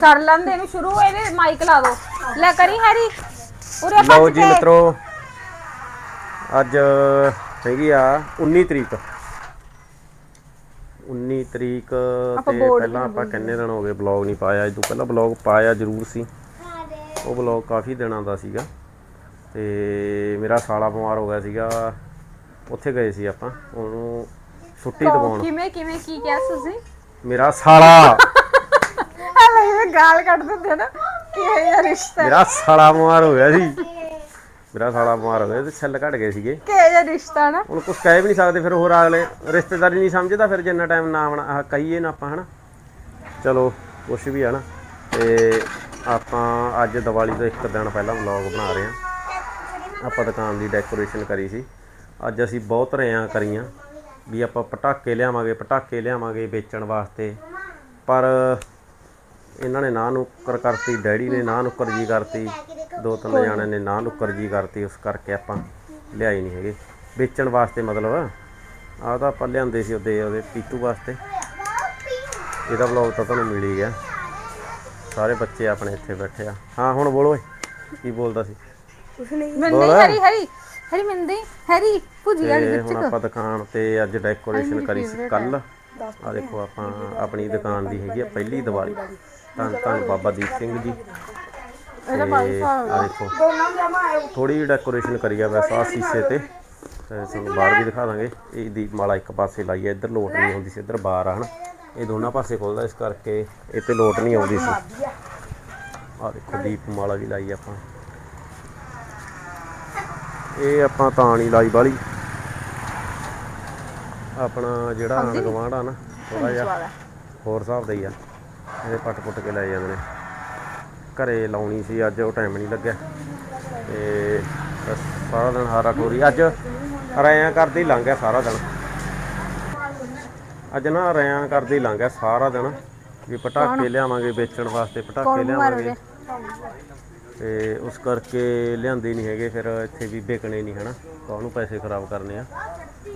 ਕਰ ਲੈਂਦੇ ਨੂੰ ਸ਼ੁਰੂ ਇਹਦੇ ਮਾਈਕ ਲਾ ਦੋ। ਲੈ ਕਰੀ ਹੈਰੀ ਉਰੇ ਲਓ ਭੱਜ ਜੀ ਕੇ ਮਿੱਤਰੋ ਅੱਜ ਹੈਗੀ ਆ 19 ਤਰੀਕ। 19 ਤਰੀਕ ਆਪਾਂ ਤੇ board ਪਹਿਲਾਂ ਆਪਾਂ ਕਿੰਨੇ ਦਿਨ ਹੋ ਗਏ ਬਲੌਗ ਨਹੀਂ ਪਾਇਆ? ਇਹ ਤੋਂ ਪਹਿਲਾਂ ਬਲੌਗ ਪਾਇਆ ਜ਼ਰੂਰ ਸੀ। ਉਹ ਬਲੌਗ ਕਾਫੀ ਦਿਨਾਂ ਦਾ ਸੀਗਾ। ਤੇ ਮੇਰਾ ਸਾਲਾ ਬਿਮਾਰ ਹੋ ਗਿਆ ਸੀਗਾ। ਉੱਥੇ ਗਏ ਸੀ ਆਪਾਂ। ਉਹਨੂੰ ਛੁੱਟੀ ਦਿਵਾਉਣ। ਕਿਵੇਂ ਕਿਵੇਂ ਕੀ ਕਿਹਾ ਤੁਸੀਂ? ਮੇਰਾ ਸਾਲਾ! ਗਾਲ ਕੱਢ ਦਿੰਦੇ ਨਾ ਕਿ ਇਹ ਯਾਰ ਰਿਸ਼ਤਾ ਮੇਰਾ ਸਾਲਾ ਬਿਮਾਰ ਹੋ ਗਿਆ ਸੀ। ਮੇਰਾ ਸਾਲਾ ਬਿਮਾਰ ਹੋ ਗਿਆ ਤੇ ਛੱਲ ਘਟ ਗਏ ਸੀਗੇ। ਕਿ ਇਹ ਯਾਰ ਰਿਸ਼ਤਾ ਨਾ। ਹੁਣ ਕੁਝ ਕਹਿ ਵੀ ਨਹੀਂ ਸਕਦੇ ਫਿਰ ਹੋਰ ਅਗਲੇ ਰਿਸ਼ਤੇਦਾਰੀ ਨਹੀਂ ਸਮਝਦਾ ਫਿਰ ਜਿੰਨਾ ਟਾਈਮ ਨਾ ਬਣਾ ਆਹ ਕਹੀਏ ਨਾ ਆਪਾਂ ਹਨਾ? ਚਲੋ ਕੁਛ ਵੀ ਆ ਨਾ। ਤੇ ਆਪਾਂ ਅੱਜ ਦੀਵਾਲੀ ਤੋਂ ਇੱਕ ਦਿਨ ਪਹਿਲਾਂ ਵਲੌਗ ਬਣਾ ਰਹੇ ਹਾਂ। ਆਪਾਂ ਦੁਕਾਨ ਦੀ ਡੈਕੋਰੇਸ਼ਨ ਕਰੀ ਸੀ। ਅੱਜ ਅਸੀਂ ਬਹੁਤ ਰਿਆਂ ਕਰੀਆਂ। ਵੀ ਆਪਾਂ ਪਟਾਕੇ ਲਿਆਵਾਂਗੇ ਪਟਾਕੇ ਲਿਆਵਾਂਗੇ ਵੇਚਣ ਵਾਸਤੇ। ਪਰ ਇਹਨਾਂ ਨੇ ਨਾ ਨੁੱਕਰ ਕਰਤੀ ਡੈਡੀ ਨੇ ਨਾ ਨੁੱਕਰ ਜੀ ਕਰਤੀ ਦੋ ਤਿੰਨ ਜਾਣਿਆਂ ਨੇ ਨਾ ਨੁੱਕਰ ਜੀ ਕਰਤੀ ਉਸ ਕਰਕੇ ਆਪਾਂ ਲਿਆਈ ਨਹੀਂ ਹੈਗੇ। ਵੇਚਣ ਵਾਸਤੇ ਮਤਲਬ ਆਹ ਤਾਂ ਆਪਾਂ ਲਿਆਂਦੇ ਸੀ ਉਹਦੇ ਉਹਦੇ ਪੀਤੂ ਵਾਸਤੇ। ਇਹਦਾ ਵਲੌਗ ਤਾਂ ਤੁਹਾਨੂੰ ਮਿਲ ਹੀ ਗਿਆ। ਸਾਰੇ ਬੱਚੇ ਆਪਣੇ ਇੱਥੇ ਬੈਠੇ ਆ। ਹਾਂ ਹੁਣ ਬੋਲੋ ਓਏ ਕੀ ਬੋਲਦਾ ਸੀ? Mindi Harry Harry Harry Mindi Harry ਭੁਜੀ ਵਾਲੀ ਤੇ ਵਿੱਚ ਹੁਣ ਆਪਾਂ ਦੁਕਾਨ ਤੇ ਅੱਜ ਡੈਕੋਰੇਸ਼ਨ ਕਰੀ ਸੀ ਕੱਲ ਆ ਦੇਖੋ ਆਪਾਂ ਆਪਣੀ ਦੁਕਾਨ ਦੀ ਹੈਗੀ ਆ ਪਹਿਲੀ ਦੀਵਾਲੀ। ਧੰਨ ਧੰਨ ਬਾਬਾ ਦੀਪ ਸਿੰਘ ਜੀ। ਇਹਦਾ ਬਾਈ ਆ ਦੇਖੋ ਥੋੜੀ ਜਿਹੀ ਡੈਕੋਰੇਸ਼ਨ ਕਰੀ ਆ ਵੈਸੇ ਆ ਸ਼ੀਸ਼ੇ ਤੇ। ਤੇ ਤੁਹਾਨੂੰ ਬਾਹਰ ਵੀ ਦਿਖਾ ਦਾਂਗੇ। ਇਹ ਦੀਪਮਾਲਾ ਇੱਕ ਪਾਸੇ ਲਾਈ ਆ ਇੱਧਰ ਲੋਟ ਨਹੀਂ ਆਉਂਦੀ ਸੀ ਇੱਧਰ ਬਾਹਰ ਆ ਹਨ। ਇਹ ਦੋਨਾਂ ਪਾਸੇ ਖੁੱਲਦਾ ਇਸ ਕਰਕੇ ਇਹ ਤੇ ਲੋਟ ਨਹੀਂ ਆਉਂਦੀ ਸੀ। ਆ ਦੇਖੋ ਦੀਪਮਾਲਾ ਵੀ ਲਾਈ ਆਪਾਂ। ਇਹ ਆਪਾਂ ਤਾਂ ਨਹੀਂ ਲਾਈ ਵਾਲੀ। ਆਪਣਾ ਜਿਹੜਾ ਆਂਢ ਗੁਆਂਢ ਆ ਨਾ ਥੋੜਾ ਜਿਹਾ ਹੋਰ ਹਿਸਾਬ ਦਾ ਹੀ ਆ। ਇਹਦੇ ਪੱਟ ਪੁੱਟ ਕੇ ਲੈ ਜਾਂਦੇ ਨੇ। ਘਰੇ ਲਾਉਣੀ ਸੀ ਅੱਜ ਉਹ ਟਾਈਮ ਨਹੀਂ ਲੱਗਿਆ। ਤੇ ਸਾਰਾ ਦਿਨ ਹਾਰਾ ਖੋਰੀ। ਅੱਜ ਰਿਆਂ ਕਰਦੇ ਹੀ ਲੰਘ ਗਿਆ ਸਾਰਾ ਦਿਨ। ਅੱਜ ਨਾ ਰਿਆਂ ਕਰਦੇ ਹੀ ਲੰਘ ਗਿਆ ਸਾਰਾ ਦਿਨ। ਵੀ ਪਟਾਕੇ ਲਿਆਵਾਂਗੇ ਵੇਚਣ ਵਾਸਤੇ ਪਟਾਕੇ ਲਿਆਵਾਂਗੇ। ਤੇ ਉਸ ਕਰਕੇ ਲਿਆਂਦੇ ਨਹੀਂ ਹੈਗੇ ਫਿਰ ਇੱਥੇ ਵੀ ਵਿਕਣੇ ਨਹੀਂ ਹਨਾ। ਕਾਹਨੂੰ ਪੈਸੇ ਖਰਾਬ ਕਰਨੇ ਆ।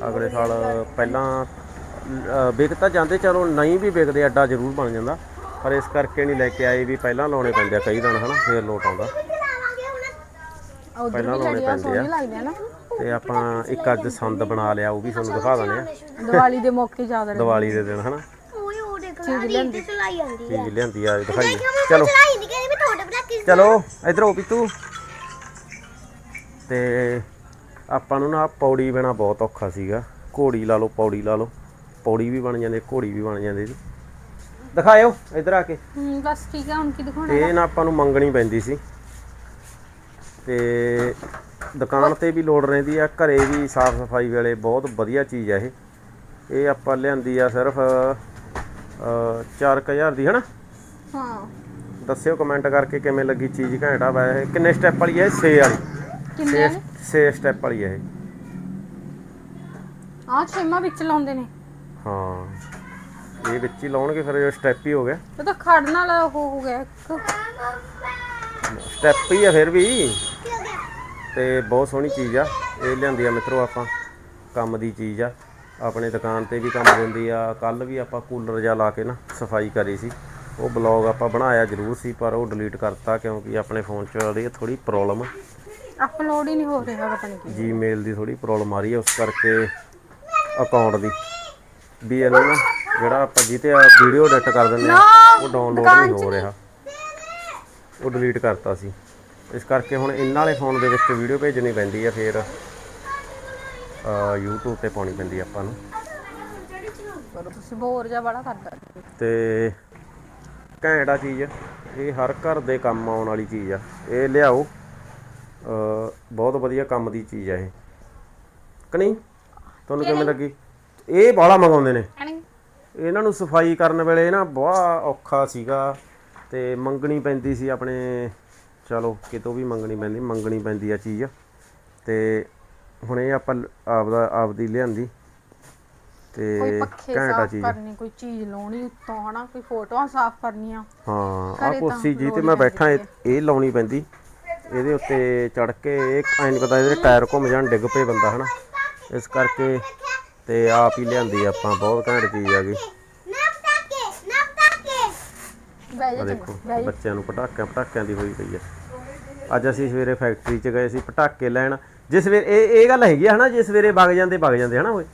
ਅਗਲੇ ਸਾਲ ਪਹਿਲਾਂ ਵਿਕ ਤਾਂ ਜਾਂਦੇ ਚਲੋ ਨਹੀਂ ਵੀ ਵਿਕਦੇ ਅੱਡਾ ਜ਼ਰੂਰ ਬਣ ਜਾਂਦਾ। ਪਰ ਇਸ ਕਰਕੇ ਨਹੀਂ ਲੈ ਕੇ ਆਏ ਵੀ ਪਹਿਲਾਂ ਲਾਉਣੇ ਪੈਂਦੇ ਆ ਕਈ ਦਿਨ ਹਨਾ ਫੇਰ ਲੋਟ ਆਉਂਦਾ। ਉਧਰ ਪਹਿਲਾਂ ਵੀ ਲਾਉਣੇ ਪੈਂਦੇ ਆ। ਨਾ। ਤੇ ਆਪਾਂ ਇੱਕ ਅੱਜ ਸੰਦ ਬਣਾ ਲਿਆ ਉਹ ਵੀ ਤੁਹਾਨੂੰ ਦਿਖਾ ਦਿੰਦੇ ਆ। ਦੀਵਾਲੀ ਦੇ ਮੌਕੇ ਜ਼ਿਆਦਾ ਰਹਿੰਦੀ। ਦੀਵਾਲੀ ਦੇ ਦਿਨ ਹਨਾ। ਉਹੀ ਉਹ ਦੇਖ ਲਾ ਰੀਲ ਤੇ ਚਲਾਈ ਜਾਂਦੀ ਚੀਜ਼ ਲਿਆਂਦੀ ਆ ਦਿਖਾਈਏ ਚਲੋ। ਚਲਾਈ ਨਹੀਂ ਕਹਿੰਦੀ ਵੀ ਤੁਹਾਡੇ ਬਲਾ ਕਿਸ ਚਲੋ ਇਧਰ ਆਓ ਪੀਤੂ। ਤੇ ਆਪਾਂ ਨੂੰ ਨਾ ਪੌੜੀ ਬਣਾ ਬਹੁਤ ਔਖਾ ਸੀਗਾ। ਘੋੜੀ ਲਾ ਲਓ ਪੌੜੀ ਲਾ ਲਓ। ਪੌੜੀ ਵੀ ਬਣ ਜਾਂਦੀ ਘੋੜੀ ਵੀ ਬਣ ਜਾਂਦੀ ਜੀ ਦਿਖਾਇਓ ਇਧਰ ਆ ਕੇ। ਹੂੰ ਬਸ ਠੀਕ ਆ ਹੁਣ ਕੀ ਦਿਖਾਉਣਾ ਇਹ ਨਾ ਆਪਾਂ ਨੂੰ ਮੰਗਣੀ ਪੈਂਦੀ ਸੀ। ਤੇ ਦੁਕਾਨ ਤੇ ਵੀ ਲੋੜ ਰਹਿੰਦੀ ਆ ਘਰੇ ਵੀ ਸਾਫ਼ ਸਫ਼ਾਈ ਵੇਲੇ ਬਹੁਤ ਵਧੀਆ ਚੀਜ਼ ਆ ਇਹ। ਇਹ ਆਪਾਂ ਲਿਆਂਦੀ ਆ ਸਿਰਫ 4000 ਦੀ ਹਨਾ? ਹਾਂ। ਦੱਸਿਓ ਕਮੈਂਟ ਕਰਕੇ ਕਿਵੇਂ ਲੱਗੀ ਚੀਜ਼ ਘੈਂਟ ਆ ਵੈਸੇ। ਕਿੰਨੇ ਸਟੈਪ ਵਾਲੀ ਹੈ 6 ਵਾਲੀ। ਕਿੰਨੇ 6 ਸਟੈਪ ਵਾਲੀ ਹੈ ਇਹ। ਆ ਛੇਮਾ ਵਿੱਚ ਲਾਉਂਦੇ ਨੇ। ਹਾਂ। ਇਹ ਵਿੱਚ ਹੀ ਲਾਉਣਗੇ ਫਿਰ ਇਹ ਸਟੈਪ ਹੀ ਹੋ ਗਿਆ। ਇਹ ਤਾਂ ਖੜਨ ਵਾਲਾ ਉਹ ਹੋ ਗਿਆ ਇੱਕ। ਸਟੈਪ ਹੀ ਆ ਫਿਰ ਵੀ। ਤੇ ਬਹੁਤ ਸੋਹਣੀ ਚੀਜ਼ ਆ। ਇਹ ਲਿਆਂਦੀ ਆ ਮਿੱਤਰੋ ਆਪਾਂ। ਕੰਮ ਦੀ ਚੀਜ਼ ਆ। ਆਪਣੇ ਦੁਕਾਨ ਤੇ ਵੀ ਕੰਮ ਦਿੰਦੀ ਆ। ਕੱਲ ਵੀ ਆਪਾਂ ਕੂਲਰ ਜਿਹਾ ਲਾ ਕੇ ਨਾ ਸਫ਼ਾਈ ਕਰੀ ਸੀ। ਉਹ ਬਲੌਗ ਆਪਾਂ ਬਣਾਇਆ ਜ਼ਰੂਰ ਸੀ ਪਰ ਉਹ ਡਿਲੀਟ ਕਰਤਾ ਕਿਉਂਕਿ ਆਪਣੇ ਫੋਨ 'ਚ ਉਹਦੀ ਥੋੜੀ ਪ੍ਰੋਬਲਮ ਅਪਲੋਡ ਹੀ ਨਹੀਂ ਹੋ ਰਿਹਾ ਪਤਾ ਨਹੀਂ ਜੀਮੇਲ ਦੀ ਥੋੜੀ ਪ੍ਰੋਬਲਮ ਆ ਰਹੀ ਹੈ ਉਸ ਕਰਕੇ ਅਕਾਊਂਟ ਦੀ। ਵੀ ਇਹਨਾਂ ਨਾ ਜਿਹੜਾ ਆਪਾਂ ਜਿੱਤੇ ਆ ਵੀਡੀਓ ਐਡਿਟ ਕਰ ਦਿੰਦੇ ਆ ਉਹ ਡਾਊਨਲੋਡ ਨਹੀਂ ਹੋ ਰਿਹਾ। ਉਹ ਡਿਲੀਟ ਕਰਤਾ ਸੀ। ਇਸ ਕਰਕੇ ਹੁਣ ਇਹਨਾਂ ਵਾਲੇ ਫੋਨ ਦੇ ਵਿੱਚ ਵੀਡੀਓ ਭੇਜਣੀ ਪੈਂਦੀ ਹੈ ਫਿਰ YouTube ਤੇ ਪਾਉਣੀ ਪੈਂਦੀ ਆ ਆਪਾਂ ਨੂੰ। ਪਰ ਤੁਸੀਂ ਬੋਰ ਜਾ ਬੜਾ ਕਰਦਾ ਤੇ ਘੈਂਟ ਆ ਚੀਜ਼। ਇਹ ਹਰ ਘਰ ਦੇ ਕੰਮ ਆਉਣ ਵਾਲੀ ਚੀਜ਼ ਆ। ਇਹ ਲਿਆਓ। ਬਹੁਤ ਵਧੀਆ ਕੰਮ ਦੀ ਚੀਜ਼ ਆ ਇਹ। ਕਿ ਨਹੀਂ? ਤੁਹਾਨੂੰ ਕਿਵੇਂ ਲੱਗੀ? ਇਹ ਬਾਹਲਾ ਮੰਗਾਉਂਦੇ ਨੇ। ਇਹਨਾਂ ਨੂੰ ਸਫ਼ਾਈ ਕਰਨ ਵੇਲੇ ਨਾ ਬਹੁਤ ਔਖਾ ਸੀਗਾ ਤੇ ਮੰਗਣੀ ਪੈਂਦੀ ਸੀ ਆਪਣੇ ਚਲੋ ਕਿਤੋਂ ਵੀ ਮੰਗਣੀ ਪੈਂਦੀ ਮੰਗਣੀ ਪੈਂਦੀ ਆ ਚੀਜ਼। ਤੇ ਹੁਣ ਇਹ ਆਪਾਂ ਆਪਦਾ ਆਪਦੀ ਲਿਆਂਦੀ। ਤੇ ਕੋਈ ਪੱਖੇ ਘੈਂਟ ਆ ਸਾਫ਼ ਚੀਜ਼। ਕਰਨੀ ਕੋਈ ਚੀਜ਼ ਲਾਉਣੀ ਉੱਤੋਂ ਹਨਾ? ਕੋਈ ਫੋਟੋਆਂ ਸਾਫ਼ ਕਰਨੀਆਂ। ਹਾਂ ਆ ਘਰੇ ਤਾਂ ਕੁਰਸੀ ਜੀ ਤੇ ਮੈਂ ਬੈਠਾ ਇਹ ਇਹ ਲਾਉਣੀ ਪੈਂਦੀ। ਇਹਦੇ ਉੱਤੇ ਚੜ ਕੇ ਇਹ ਐਂ ਨਹੀਂ ਪਤਾ ਇਹਦੇ ਟਾਇਰ ਘੁੰਮ ਜਾਣ ਡਿੱਗ ਪਏ ਬੰਦਾ ਹਨਾ? ਇਸ ਕਰਕੇ ਤੇ ਆਪ ਹੀ ਲਿਆਂਦੀ ਆਪਾਂ ਬਹੁਤ ਘੈਂਟ ਚੀਜ਼ ਆ ਗਈ। ਆ ਦੇਖੋ ਬੱਚਿਆਂ ਨੂੰ ਪਟਾਕਿਆਂ ਪਟਾਕਿਆਂ ਦੀ ਹੋਈ ਪਈ ਹੈ ਅੱਜ ਅਸੀਂ ਸਵੇਰੇ ਫੈਕਟਰੀ 'ਚ ਗਏ ਸੀ ਪਟਾਕੇ ਲੈਣ। ਜੇ ਸਵੇਰੇ ਇਹ ਇਹ ਗੱਲ ਹੈਗੀ ਆ ਹਨਾ ਜੇ ਸਵੇਰੇ ਵਗ ਜਾਂਦੇ ਵਗ ਜਾਂਦੇ ਹਨਾ ਓਏ।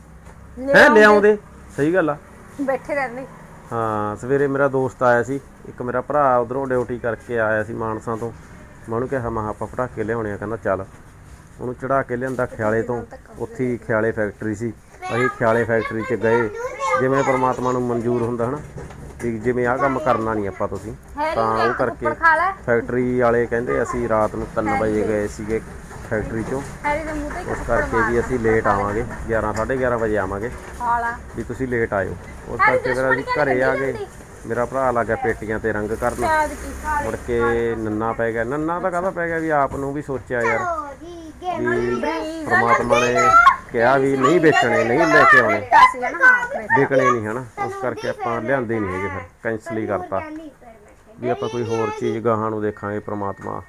ਹੈ ਲਿਆਉਂਦੇ। ਸਹੀ ਗੱਲ ਆ। ਬੈਠੇ ਰਹਿੰਦੇ। ਹਾਂ ਸਵੇਰੇ ਮੇਰਾ ਦੋਸਤ ਆਇਆ ਸੀ ਇੱਕ ਮੇਰਾ ਭਰਾ ਉਧਰੋਂ ਡਿਊਟੀ ਕਰਕੇ ਆਇਆ ਸੀ ਮਾਨਸਾ ਤੋਂ। ਮੈਂ ਉਹਨੂੰ ਕਿਹਾ ਮਾ ਆਪਾਂ ਪਟਾਕੇ ਲਿਆਉਣੇ ਆ। ਕਹਿੰਦਾ ਚੱਲ। ਉਹਨੂੰ ਚੜਾ ਕੇ ਲਿਆਂਦਾ ਖਿਆਲੇ ਤੋਂ। ਉੱਥੇ ਖਿਆਲੇ ਫੈਕਟਰੀ ਸੀ। ਅਸੀਂ ਖਿਆਲੇ ਫੈਕਟਰੀ 'ਚ ਗਏ। ਜਿਵੇਂ ਪ੍ਰਮਾਤਮਾ ਨੂੰ ਮਨਜ਼ੂਰ ਹੁੰਦਾ ਹਨਾ ਵੀ ਜਿਵੇਂ ਆਹ ਕੰਮ ਕਰਨਾ ਨਹੀਂ ਆਪਾਂ ਤੁਸੀਂ ਤਾਂ ਉਹ ਕਰਕੇ ਫੈਕਟਰੀ ਵਾਲੇ ਕਹਿੰਦੇ ਅਸੀਂ ਰਾਤ ਨੂੰ 3 ਵਜੇ ਗਏ ਸੀਗੇ ਫੈਕਟਰੀ 'ਚੋਂ। ਉਸ ਕਰਕੇ ਵੀ ਅਸੀਂ ਲੇਟ ਆਵਾਂਗੇ 11 11:30 ਵਜੇ ਆਵਾਂਗੇ। ਵੀ ਤੁਸੀਂ ਲੇਟ ਆਇਓ। ਉਸ ਕਰਕੇ ਫਿਰ ਅਸੀਂ ਘਰੇ ਆ ਗਏ। ਮੇਰਾ ਭਰਾ ਲੱਗਾ ਪੇਟੀਆਂ ਤੇ ਰੰਗ ਕਰਨ। ਮੁੜ ਕੇ ਨੰਨਾ ਪੈ ਗਿਆ। ਨੰਨਾ ਤਾਂ ਕਾਹਦਾ ਪੈ ਗਿਆ ਵੀ ਆਪ ਨੂੰ ਵੀ ਸੋਚਿਆ ਯਾਰ। ਵੀ ਪ੍ਰਮਾਤਮਾ ਨੇ ਕਿਹਾ ਵੀ ਨਹੀਂ ਵੇਚਣੇ ਨਹੀਂ ਲੈ ਕੇ ਆਉਣੇ। ਸੀ ਨਾ ਹਾਂ ਵਿਕਣੇ ਨਹੀਂ ਹਨਾ ਉਸ ਕਰਕੇ ਆਪਾਂ ਲਿਆਂਦੇ ਨਹੀਂ ਹੈਗੇ ਫਿਰ ਕੈਂਸਲ ਹੀ ਕਰਤਾ। ਵੀ ਆਪਾਂ ਕੋਈ ਹੋਰ ਚੀਜ਼ ਗਾਹਾਂ ਨੂੰ ਦੇਖਾਂਗੇ ਪ੍ਰਮਾਤਮਾ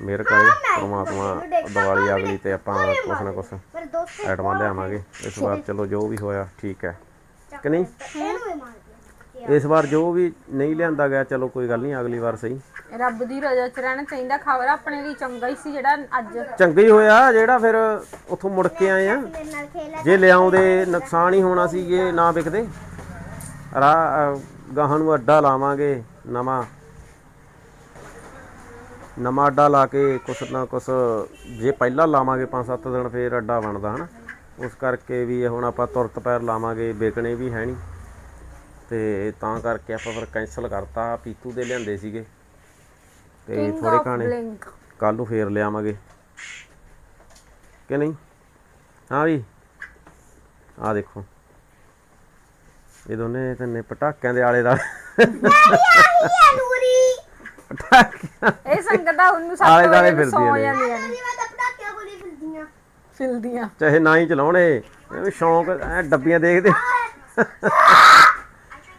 ਮਿਹਰ ਕਰੇ ਪ੍ਰਮਾਤਮਾ ਦੀਵਾਲੀ ਅਗਲੀ ਤੇ ਆਪਾਂ ਕੁਛ ਨਾ ਕੁਛ ਐਟਮਾਂ ਲਿਆਵਾਂਗੇ। ਇਸ ਵਾਰ ਚਲੋ ਜੋ ਵੀ ਹੋਇਆ ਠੀਕ ਹੈ। ਕਿ ਨਹੀਂ? ਮਾਰ ਇਸ ਵਾਰ ਜੋ ਵੀ ਨਹੀਂ ਲਿਆਂਦਾ ਗਿਆ ਚਲੋ ਕੋਈ ਗੱਲ ਨਹੀਂ ਅਗਲੀ ਵਾਰ ਸਹੀ। ਰੱਬ ਦੀ ਰਜ਼ਾ ਚ ਰਹਿਣਾ ਚਾਹੀਦਾ। ਖਬਰ ਆਪਣੇ ਲਈ ਚੰਗਾ ਹੀ ਸੀ ਜਿਹੜਾ ਅੱਜ। ਚੰਗਾ ਹੀ ਹੋਇਆ ਜਿਹੜਾ ਫਿਰ ਉੱਥੋਂ ਮੁੜ ਕੇ ਆਏ ਆ। ਜੇ ਲਿਆਉਂਦੇ ਨੁਕਸਾਨ ਹੀ ਹੋਣਾ ਸੀ ਜੇ ਨਾ ਵਿਕਦੇ। ਰਾ ਗਾਹਾਂ ਨੂੰ ਅੱਡਾ ਲਾਵਾਂਗੇ ਨਵਾਂ। ਨਵਾਂ ਅੱਡਾ ਲਾ ਕੇ ਕੁਛ ਨਾ ਕੁਛ ਜੇ ਪਹਿਲਾਂ ਲਾਵਾਂਗੇ 5-7 ਦਿਨ ਫੇਰ ਅੱਡਾ ਬਣਦਾ ਹਨਾ। ਉਸ ਕਰਕੇ ਵੀ ਹੁਣ ਆਪਾਂ ਤੁਰਤ ਪੈਰ ਲਾਵਾਂਗੇ ਵਿਕਣੇ ਵੀ ਹੈ ਨਹੀਂ। ਤੇ ਤਾਂ ਕਰਕੇ ਆਪਾਂ ਫਿਰ ਕੈਂਸਲ ਕਰਤਾ ਪੀਤੂ ਦੇ ਲਿਆਂਦੇ ਸੀਗੇ। ਤੇ King ਥੋੜੇ of ਕਾਣੇ Blink। ਕੱਲ ਨੂੰ ਫੇਰ ਲਿਆਵਾਂਗੇ। ਕਿ ਨਹੀਂ? ਹਾਂ ਵੀ। ਆ ਦੇਖੋ। ਇਹ ਦੋਨੇ ਤੰਨੇ ਪਟਾਕਿਆਂ ਦੇ ਆਲੇ ਦਾ ਨੂਰੀ। ਪਟਾਕਿਆਂ। ਇਹ ਸੰਗਤਾਂ ਉਹਨੂੰ ਆਲੇ ਸੱਤ ਦੁਆਲੇ ਵਜੇ ਨੂੰ ਸੌ ਫਿਰਦੀਆਂ ਨੇ। ਜਾਂਦੀਆਂ ਨੇ। ਨੂਰੀ ਮੈਂ ਤਾਂ ਪਟਾਕਿਆਂ ਕੋਲੀ ਫਿਰਦੀਆਂ। ਫਿਲਦੀਆਂ ਚਾਹੇ ਨਾ ਹੀ ਚਲਾਉਣੇ। ਇਹ ਵੀ ਸ਼ੌਂਕ ਐ ਡੱਬੀਆਂ ਦੇਖਦੇ।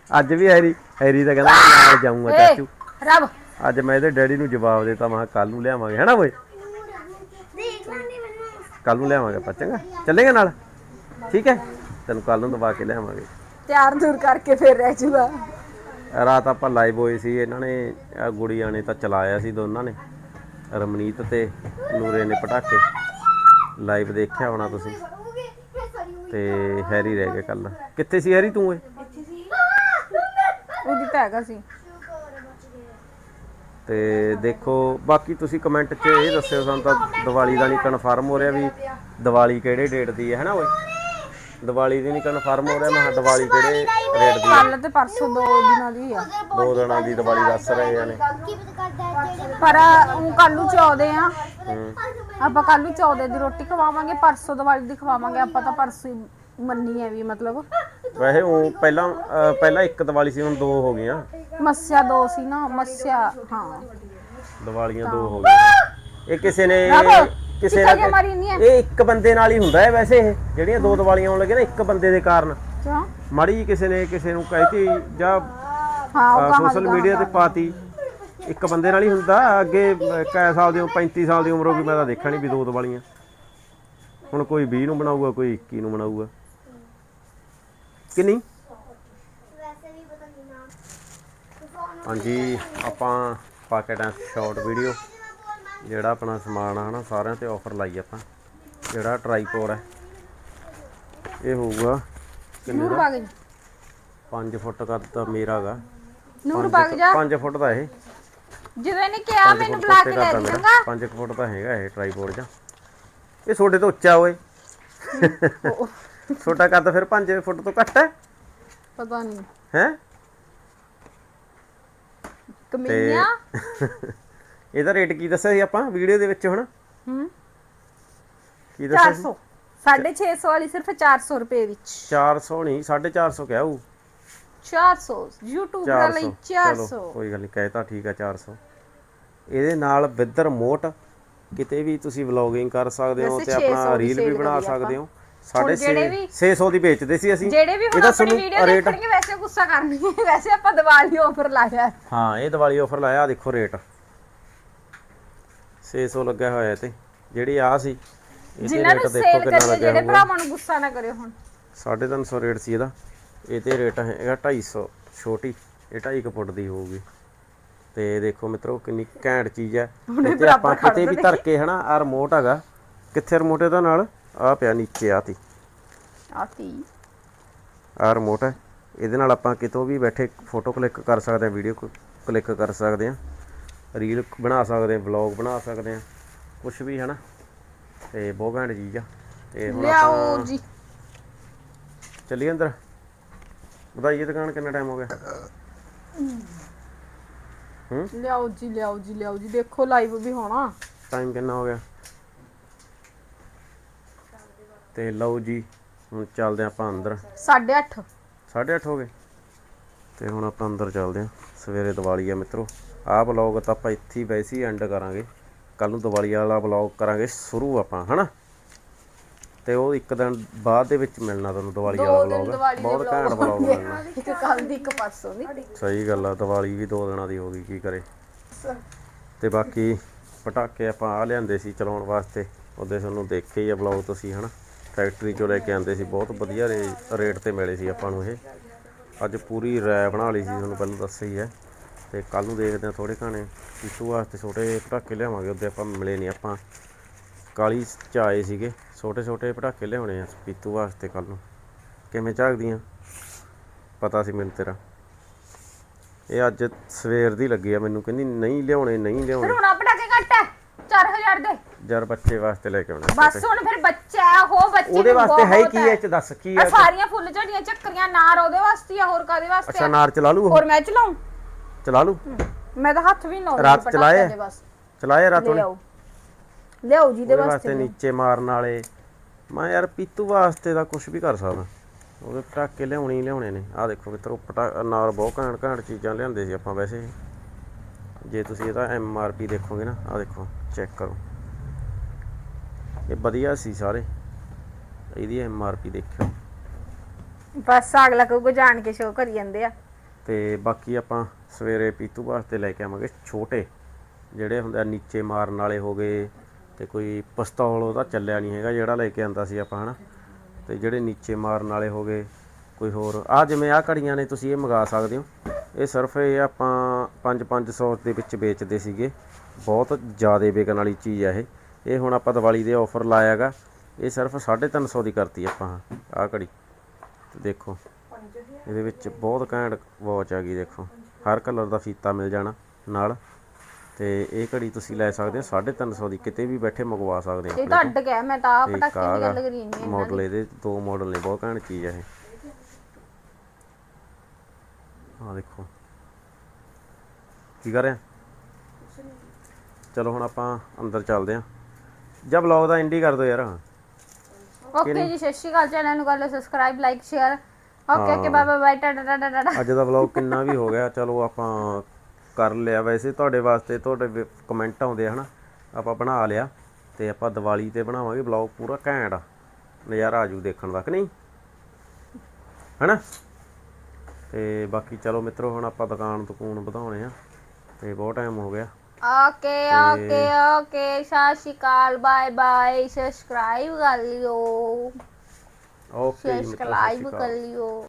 ਅੱਜ ਵੀ ਹੈਰੀ ਹੈਰੀ ਤਾਂ ਕਹਿੰਦਾ ਮੈਂ ਨਾਲ ਜਾਊਂਗਾ ਚਾਚੂ। ਰੱਬ। ਅੱਜ ਮੈਂ ਇਹਦੇ ਡੈਡੀ ਨੂੰ ਜਵਾਬ ਦੇਤਾ ਮੈਂ ਕੱਲ ਨੂੰ ਲਿਆਵਾਂਗੇ ਹੈਨਾ ਓਏ ਦੇਖ ਲੈਂਦੀ ਮੈਨੂੰ ਕੱਲ ਨੂੰ ਲਿਆਵਾਂਗੇ ਆਪਾਂ ਚੰਗਾ। ਚੱਲੇਗਾ ਨਾਲ? ਠੀਕ ਹੈ? ਤੈਨੂੰ ਕੱਲ ਨੂੰ ਦਵਾ ਕੇ ਲਿਆਵਾਂਗੇ। ਤਿਆਰ ਦੂਰ ਕਰਕੇ ਫਿਰ ਰਹਿ ਜੂਗਾ। ਰਾਤ ਆਪਾਂ ਲਾਈਵ ਹੋਏ ਸੀ ਇਹਨਾਂ ਨੇ ਆਹ ਗੁੜੀਆਂ ਨੇ ਤਾਂ ਚਲਾਇਆ ਸੀ ਦੋਨਾਂ ਨੇ। ਰਮਨੀਤ ਤੇ ਨੂਰੇ ਨੇ ਪਟਾਕੇ। ਲਾਈਵ ਦੇਖਿਆ ਹੋਣਾ ਤੁਸੀਂ। ਤੇ ਹੈਰੀ ਰਹਿ ਗਿਆ ਕੱਲ ਕਿੱਥੇ ਸੀ ਹੈਰੀ ਤੂੰ ਏ ਉਹਦੀ ਤਾਂ ਹੈਗਾ ਸੀ। ਤੇ ਦੇਖੋ ਬਾਕੀ ਤੁਸੀਂ ਕਮੈਂਟ 'ਚ ਇਹ ਦੱਸਿਓ ਸਾਨੂੰ ਤਾਂ ਦੀਵਾਲੀ ਦਾ ਨਹੀਂ ਕਨਫਰਮ ਹੋ ਰਿਹਾ ਵੀ ਦੀਵਾਲੀ ਕਿਹੜੇ ਡੇਟ ਦੀ ਹੈ ਹੈਨਾ ਓਏ ਦੀਵਾਲੀ ਦੀ ਨਹੀਂ ਕਨਫਰਮ ਹੋ ਰਿਹਾ ਮੈਂ ਕਿਹਾ ਦੀਵਾਲੀ ਕਿਹੜੇ ਰੇਟ ਦੀ ਹੈ? ਕੱਲ ਤੇ ਪਰਸੋਂ ਦੋ ਦਿਨਾਂ ਦੀ ਆ। ਦੋ ਦਿਨਾਂ ਦੀ ਦੀਵਾਲੀ ਦੱਸ ਰਹੇ ਨੇ। ਕੀ ਪਤਾ ਕਰਦਾ ਹੈ ਜਿਹੜੇ ਪਰ ਉਹ ਕੱਲ ਨੂੰ ਚੌਦੇ ਆ। ਹੂੰ ਆਪਾਂ ਕੱਲ ਨੂੰ ਚੌਦੇ ਦੀ ਰੋਟੀ ਖਵਾਵਾਂਗੇ ਪਰਸੋਂ ਦੀਵਾਲੀ ਦੀ ਖਵਾਵਾਂਗੇ ਆਪਾਂ ਤਾਂ ਪਰਸੋਂ ਹੀ ਮੰਨੀ ਹੈ ਵੀ ਮਤਲਬ। ਵੈਸੇ ਉਹ ਪਹਿਲਾਂ ਪਹਿਲਾਂ ਇੱਕ ਦੀਵਾਲੀ ਸੀ ਹੁਣ ਦੋ ਹੋ ਗਈਆਂ। ਮੱਸਿਆ ਦੋ ਸੀ ਨਾ ਮੱਸਿਆ ਹਾਂ। ਦੀਵਾਲੀਆਂ ਦੋ ਹੋ ਗਈਆਂ। ਇਹ ਕਿਸੇ ਨੇ ਰੱਬ, ਕਿਸੇ ਚੀਕਾਂ ਕਿਉਂ ਮਾਰੀ? ਇਹ ਇੱਕ ਬੰਦੇ ਨਾਲ ਹੀ ਹੁੰਦਾ ਹੈ ਵੈਸੇ ਇਹ। ਜਿਹੜੀਆਂ ਦੋ ਦੀਵਾਲੀਆਂ ਆਉਣ ਲੱਗੀਆਂ ਨਾ ਇੱਕ ਬੰਦੇ ਦੇ ਕਾਰਨ। ਕਿਉਂ? ਮਾੜੀ ਜਿਹੀ ਕਿਸੇ ਨੇ ਕਿਸੇ ਨੂੰ ਕਹਿਤੀ ਜਾਂ ਹਾਂ ਉਹ ਕਹਾਂ ਸੋਸ਼ਲ ਮੀਡੀਆ ਤੇ ਪਾਤੀ। ਇੱਕ ਬੰਦੇ ਨਾਲ ਹੀ ਹੁੰਦਾ ਅੱਗੇ ਕੈ ਸਾਲ ਦੀ ਉਮ- 35 ਸਾਲ ਦੀ ਉਮਰ ਹੋ ਗਈ ਮੈਂ ਤਾਂ ਦੇਖਿਆ ਨਹੀਂ ਵੀ ਦੋ ਦੀਵਾਲੀਆਂ। ਹੁਣ ਕੋਈ 20 ਨੂੰ ਬਣਾਊਗਾ ਕੋਈ 21 ਨੂੰ ਬਣਾਊਗਾ। ਕਿ ਨਹੀਂ? ਵੈਸੇ ਵੀ ਪਤਾ ਨਹੀਂ ਨਾਮ। ਹਾਂਜੀ ਆਪਾਂ ਪਾਕਟ ਸ਼ਾਰਟ ਵੀਡੀਓ ਜਿਹੜਾ ਆਪਣਾ ਸਮਾਨ ਆ ਹਨਾ ਸਾਰਿਆਂ ਤੇ ਆਫਰ ਲਾਈ ਆਪਾਂ। ਜਿਹੜਾ ਟ੍ਰਾਈਪੋਡ ਹੈ ਇਹ ਹੋਊਗਾ ਕਿੰਨੇ ਦਾ? ਬਾਗ 5 ਫੁੱਟ ਕੱਦ ਤਾਂ ਮੇਰਾ ਗਾ। ਨੂਰ ਬਾਗ ਜਾ। 5 ਫੁੱਟ ਦਾ ਇਹ। ਜਦੋਂ ਇਹਨੇ ਕਿਹਾ ਮੈਨੂੰ ਬੁਲਾ ਕੇ ਲੈ ਜੀ ਚੰਗਾ? 5 ਫੁੱਟ ਤਾਂ ਹੈਗਾ ਇਹ ਟ੍ਰਾਈਪੋਡ ਜਾਂ। ਇਹ ਛੋਟੇ ਤੋਂ ਉੱਚਾ ਓਏ। ਛੋਟਾ ਕੱਦ ਫਿਰ 5 ਫੁੱਟ ਤੋਂ ਘੱਟ ਹੈ। ਪਤਾ ਨਹੀਂ। ਹੈ? ਕਮੀਆਂ ਇਹਦਾ ਰੇਟ ਕੀ ਦੱਸਿਆ ਸੀ ਆਪਾਂ ਵੀਡੀਓ ਦੇ ਵਿੱਚ ਹੁਣ? ਹੂੰ। ਕੀ ਦੱਸਿਆ ਸੀ? 400 650 ਵਾਲੀ ਸਿਰਫ 400 ਰੁਪਏ ਵਿੱਚ। 400 ਨਹੀਂ 450 ਕਿਹਾ ਉਹ 400 YouTube ਦਾ 400 ਲਈ ਚਲੋ 400 ਕੋਈ ਗੱਲ ਨਹੀਂ ਕਹਿਤਾ ਠੀਕ ਆ 400 ਇਹਦੇ ਨਾਲ ਵਿਦ ਰਿਮੋਟ ਕਿਤੇ ਵੀ ਤੁਸੀਂ ਵਲੌਗਿੰਗ ਕਰ ਸਕਦੇ ਹੋ ਤੇ ਆਪਣਾ 600 ਦੀ ਰੀਲ ਵੀ ਬਣਾ ਸਕਦੇ। ਹੋ। ਸਾਡੇ ਜਿਹੜੇ ਵੀ- 600 ਦੀ ਵੇਚਦੇ ਸੀ ਅਸੀਂ। ਜਿਹੜੇ ਵੀ ਹੁਣ ਆਪਣੀ ਵੀਡੀਓ ਦੇਖਣਗੇ ਵੈਸੇ ਗੁੱਸਾ ਕਰਨਗੇ ਵੈਸੇ ਆਪਾਂ ਦੀਵਾਲੀ ਆਫਰ ਲਾਇਆ। ਹੈ। ਇਹ ਦੀਵਾਲੀ ਆਫਰ ਲਾਇਆ ਦੇਖੋ ਰੇਟ 600 ਲੱਗਿਆ ਹੋਇਆ ਤੇ ਜਿਹੜੀ ਆ ਸੀ ਇਹਦੇ ਜਿਨ੍ਹਾਂ ਰੇਟ ਨੂੰ ਦੇਖੋ ਸੇਲ ਕਿੰਨਾ ਕਰੀਏ ਜਿਹੜੇ ਭਰਾਵਾਂ ਨੂੰ ਗੁੱਸਾ ਨਾ ਕਰਿਓ ਹੁਣ। 350 ਰੇਟ ਸੀ ਇਹਦਾ। ਇਹ ਤੇ ਰੇਟ ਹੈਗਾ 250 ਛੋਟੀ। ਇਹ 2.5 ਫੁੱਟ ਦੀ ਹੋਊਗੀ। ਤੇ ਦੇਖੋ ਮਿੱਤਰੋ ਕਿੰਨੀ ਘੈਂਟ ਚੀਜ਼ ਹੈ। ਤੇ ਆਪਾਂ ਕਿਤੇ ਵੀ ਧਰ ਕੇ ਹਨਾ ਆ ਰਿਮੋਟ ਹੈਗਾ। ਕਿੱਥੇ ਰਿਮੋਟ ਇਹਦਾ ਨਾਲ? ਆ ਪਿਆ ਨੀਚੇ ਆ ਤੀ ਆਤੀ। ਆ ਰਿਮੋਟ ਹੈ। ਇਹਦੇ ਨਾਲ ਆਪਾਂ ਕਿਤੋਂ ਵੀ ਬੈਠੇ ਫੋਟੋ ਕਲਿੱਕ ਕਰ ਸਕਦੇ ਆ ਵੀਡੀਓ ਕਲਿੱਕ ਕਰ ਸਕਦੇ ਆ ਰੀਲ ਬਣਾ ਸਕਦੇ ਆ ਵਲੌਗ ਬਣਾ ਸਕਦੇ ਆ ਕੁਝ ਵੀ ਹਨਾ? ਤੇ ਬਹੁਤ ਘੈਂਟ ਚੀਜ਼ ਆ। ਤੇ ਹੁਣ ਲਿਆਓ ਜੀ। ਅੰਦਰ। ਵਧਾਈਏ ਦੁਕਾਨ ਕਿੰਨਾ ਟਾਈਮ ਹੋ ਗਿਆ? ਲਿਆਓ ਜੀ ਲਿਆਓ ਜੀ ਲਿਆਓ ਜੀ। ਦੇਖੋ ਲਾਈਵ ਵੀ ਹੋਣਾ। ਟਾਈਮ ਕਿੰਨਾ ਹੋ ਗਿਆ? ਤੇ ਲਓ ਜੀ ਹੁਣ ਚੱਲਦੇ ਆਪਾਂ ਅੰਦਰ। 8:30 8:30 ਹੋ ਗਏ। ਤੇ ਹੁਣ ਆਪਾਂ ਅੰਦਰ ਚੱਲਦੇ ਆਂ ਸਵੇਰੇ ਦੀਵਾਲੀ ਆ ਮਿੱਤਰੋ। ਆਹ ਵਲੌਗ ਤਾਂ ਆਪਾਂ ਇੱਥੇ ਹੀ ਵੈਸੇ ਹੀ ਐਂਡ ਕਰਾਂਗੇ। ਕੱਲ ਨੂੰ ਦੀਵਾਲੀ ਵਾਲਾ ਵਲੌਗ ਕਰਾਂਗੇ ਸ਼ੁਰੂ ਆਪਾਂ ਹਨਾ? ਤੇ ਉਹ ਇੱਕ ਦਿਨ ਬਾਅਦ ਦੇ ਵਿੱਚ ਮਿਲਣਾ ਤੁਹਾਨੂੰ ਦੀਵਾਲੀ ਵਾਲਾ ਵਲੌਗ ਬਹੁਤ ਘੈਂਟ ਵਲੌਗ ਮਿਲਣਾ ਇੱਕ ਕੱਲ ਦੀ ਇੱਕ ਪਰਸੋਂ ਦੀ। ਸਹੀ ਗੱਲ ਆ ਦੀਵਾਲੀ ਵੀ ਦੋ ਦਿਨਾਂ ਦੀ ਹੋ ਗਈ ਕੀ ਕਰੇ। ਤੇ ਬਾਕੀ ਪਟਾਕੇ ਆਪਾਂ ਆ ਲਿਆਂਦੇ ਸੀ ਚਲਾਉਣ ਵਾਸਤੇ। ਉਹਦੇ ਤੁਹਾਨੂੰ ਦੇਖੇ ਹੀ ਆ ਵਲੌਗ ਤੁਸੀਂ ਹਨਾ? ਫੈਕਟਰੀ ਚੋਂ ਲੈ ਕੇ ਆਂਦੇ ਸੀ, ਬਹੁਤ ਵਧੀਆ ਰੇ- ਰੇਟ ਤੇ ਮਿਲੇ ਸੀ ਆਪਾਂ ਨੂੰ ਇਹ। ਅੱਜ ਪੂਰੀ ਰੈ ਬਣਾ ਲਈ ਸੀ, ਤੁਹਾਨੂੰ ਪਹਿਲਾਂ ਦੱਸਿਆ ਹੀ ਹੈ। ਤੇ ਕੱਲ ਨੂੰ ਦੇਖਦੇ ਆ ਥੋੜੇ ਘਾਣੇ ਪੀਤੂ ਵਾਸਤੇ ਛੋਟੇ ਪਟਾਕੇ ਲਿਆਵਾਂਗੇ, ਉਹਦੇ ਆਪਾਂ ਮਿਲੇ ਨਹੀਂ, ਆਪਾਂ ਕਾਲੀ ਚ ਆਏ ਸੀਗੇ। ਛੋਟੇ ਛੋਟੇ ਪਟਾਕੇ ਲਿਆਉਣੇ ਆ, ਪੀਤੂ ਵਾਸਤੇ ਕੱਲ ਨੂੰ। ਕਿਵੇਂ ਝਾਕਦੀਆਂ? ਪਤਾ ਸੀ ਮੈਨੂੰ ਤੇਰਾ। ਇਹ ਅੱਜ ਸਵੇਰ ਦੀ ਲੱਗੀ ਆ ਮੈਨੂੰ, ਕਹਿੰਦੀ ਨਹੀਂ ਲਿਆਉਣੇ ਨਹੀਂ ਲਿਆਉਣੇ। ਹੁਣ ਆਪਣਾ ਕੇ ਘੱਟ 4000 ਦੇ। ਯਾਰ ਬੱਚੇ ਵਾਸਤੇ ਲੈ ਕੇ ਆਉਣੇ ਬਸ ਹੁਣ ਫਿਰ ਬੱਚਾ ਹੈ, ਉਹ ਬੱਚੇ ਉਹਦੇ ਨੂੰ ਵਾਸਤੇ ਹੈ ਕੀ ਇਹ ਚ ਦੱਸ ਕੀ ਹੈ ਸਾਰੀਆਂ ਫੁੱਲ ਝੜੀਆਂ ਚੱਕਰੀਆਂ ਨਾਰ ਉਹਦੇ ਵਾਸਤੇ ਹੀ ਆ ਹੋਰ ਕਾਦੇ ਵਾਸਤੇ ਅੱਛਾ ਆ? ਨਾਰ ਚਲਾ ਲੂ ਉਹ? ਹੋਰ ਮੈਂ ਚਲਾਉਂ ਚਲਾ ਲੂ ਮੈਂ ਤਾਂ ਹੱਥ ਵੀ ਨਹੀਂ ਲਾਉਂਦੀ ਰਾਤ ਪਟਾਕਿਆਂ ਚਲਾਏ? ਦੇ ਬਸ। ਚਲਾਏ ਰਾਤ ਉਹਨੇ? ਲਿਆਓ। ਲਿਆਓ ਜੀ ਦੇ ਉਹਦੇ ਵਾਸਤੇ ਵਾਸਤੇ ਨੀਚੇ ਮਾਰਨ ਵਾਲੇ। ਮੈਂ ਯਾਰ ਪੀਤੂ ਵਾਸਤੇ ਦਾ ਕੁਝ ਵੀ ਕਰ ਸਕਦਾ। ਉਹਦੇ ਪਟਾਕੇ ਲਿਆਉਣੇ ਹੀ ਲਿਆਉਣੇ ਨੇ। ਆਹ ਦੇਖੋ ਮਿੱਤਰੋ ਪਟਾ ਨਾਲ ਬਹੁਤ ਘੈਂਟ ਘੈਂਟ ਚੀਜ਼ਾਂ ਲਿਆਂਦੇ ਸੀ ਆਪਾਂ ਵੈਸੇ। ਜੇ ਤੁਸੀਂ ਇਹਦਾ ਐਮ ਆਰ ਪੀ ਦੇਖੋਗੇ ਨਾ ਆਹ ਦੇਖੋ ਚੈੱਕ ਕਰੋ। ਇਹ ਵਧੀਆ ਸੀ ਸਾਰੇ। ਇਹਦੀ ਐਮ ਆਰ ਪੀ ਦੇਖਿਓ। ਬਸ ਅਗਲਾ ਕੋ ਜਾਣ ਕੇ ਸ਼ੋਅ ਕਰੀ ਜਾਂਦੇ ਆ। ਤੇ ਬਾਕੀ ਆਪਾਂ ਸਵੇਰੇ ਪੀਤੂ ਵਾਸਤੇ ਲੈ ਕੇ ਆਵਾਂਗੇ ਛੋਟੇ ਜਿਹੜੇ ਹੁੰਦੇ ਆ ਨੀਚੇ ਮਾਰਨ ਵਾਲੇ ਹੋ ਗਏ ਤੇ ਕੋਈ ਪਿਸਤੌਲ ਉਹਦਾ ਚੱਲਿਆ ਨਹੀਂ ਹੈਗਾ ਜਿਹੜਾ ਲੈ ਕੇ ਆਂਦਾ ਸੀ ਆਪਾਂ ਹਨਾ। ਤੇ ਜਿਹੜੇ ਨੀਚੇ ਮਾਰਨ ਵਾਲੇ ਹੋ ਗਏ ਕੋਈ ਹੋਰ। ਆ ਜਿਵੇਂ ਆ ਘੜੀਆਂ ਨੇ ਤੁਸੀਂ ਇਹ ਮੰਗਾ ਸਕਦੇ ਹੋ। ਇਹ ਸਿਰਫ ਇਹ ਆਪਾਂ 5-500 ਦੇ ਵਿੱਚ ਵੇਚਦੇ ਸੀਗੇ। ਬਹੁਤ ਜ਼ਿਆਦਾ ਵਿਕਣ ਵਾਲੀ ਚੀਜ਼ ਆ ਇਹ। ਇਹ ਹੁਣ ਆਪਾਂ ਦੀਵਾਲੀ ਦੇ ਆਫਰ ਲਾਇਆਗਾ। ਇਹ ਸਿਰਫ 350 ਦੀ ਕਰਤੀ ਆਪਾਂ ਆ ਘੜੀ। ਤੇ ਦੇਖੋ ਇਹਦੇ ਵਿੱਚ ਬਹੁਤ ਘੈਂਟ ਵਾਚ ਆ ਗਈ ਦੇਖੋ। ਹਰ ਕਲਰ ਦਾ ਫੀਤਾ ਮਿਲ ਜਾਣਾ ਨਾਲ। ਤੇ ਇਹ ਘੜੀ ਤੁਸੀਂ ਲੈ ਸਕਦੇ ਹੋ 350 ਦੀ। ਕਿਤੇ ਵੀ ਬੈਠੇ ਮੰਗਵਾ ਸਕਦੇ ਇਹ ਹੋ ਤਾਂ ਅੱਡ ਗਿਆ ਮੈਂ ਤਾਂ ਆਹ ਤੇ ਪਟਾਕੇ ਦੀ ਗੱਲ ਕਰੀ ਨਹੀਂ ਮਾਡਲ ਇਹਦੇ ਦੋ ਮਾਡਲ ਨੇ ਬਹੁਤ ਘੈਂਟ ਚੀਜ਼ ਆ ਇਹ। ਆ ਦੇਖੋ। ਕੀ ਕਰ ਰਹੇ ਚਲੋ ਹੁਣ ਆਪਾਂ ਅੰਦਰ ਚੱਲਦੇ ਆ। ਜਾਂ ਵਲੌਗ ਦਾ ਐਂਡ ਹੀ ਕਰ ਦਿਓ ਯਾਰ। ਓਕੇ ਜੀ ਸਤਿ ਸ਼੍ਰੀ ਅਕਾਲ ਚੈਨਲ ਨੂੰ ਕਰ ਲਓ subscribe like share okay okay bye bye tata tata ਅੱਜ ਦਾ ਵਲੌਗ ਕਿੰਨਾ ਵੀ ਹੋ ਗਿਆ ਚਲੋ ਆਪਾਂ ਕਰ ਲਿਆ। ਵੈਸੇ ਤੁਹਾਡੇ ਵਾਸਤੇ ਤੁਹਾਡੇ ਕਮੈਂਟ ਆਉਂਦੇ ਹਨਾ ਆਪਾਂ ਬਣਾ ਲਿਆ। ਤੇ ਆਪਾਂ ਦੀਵਾਲੀ ਤੇ ਬਣਾਵਾਂਗੇ ਵਲੌਗ ਪੂਰਾ ਘੈਂਟ। ਨਜ਼ਾਰਾ ਆਜੂ ਦੇਖਣ ਦਾ ਕਿ ਨਹੀਂ? ਹਨਾ? ਤੇ ਬਾਕੀ ਚਲੋ ਮਿੱਤਰੋ ਹੁਣ ਆਪਾਂ ਦੁਕਾਨ ਦੁਕਾਨ ਵਧਾਉਣੇ ਆ। ਤੇ ਬਹੁਤ ਟਾਈਮ ਹੋ ਗਿਆ। ਓਕੇ ਓਕੇ ਓਕੇ ਸਤਿ ਸ਼੍ਰੀ ਅਕਾਲ ਬਾਏ ਬਾਏ ਸਬਸਕ੍ਰਾਈਬ ਕਰ ਲਿਓ। ਓਕੇ ਜੀ ਮਿੱਤਰੋ ਸਤਿ ਸ਼੍ਰੀ ਸਬਸਕ੍ਰਾਈਬ ਅਕਾਲ। ਕਰ ਲਿਓ।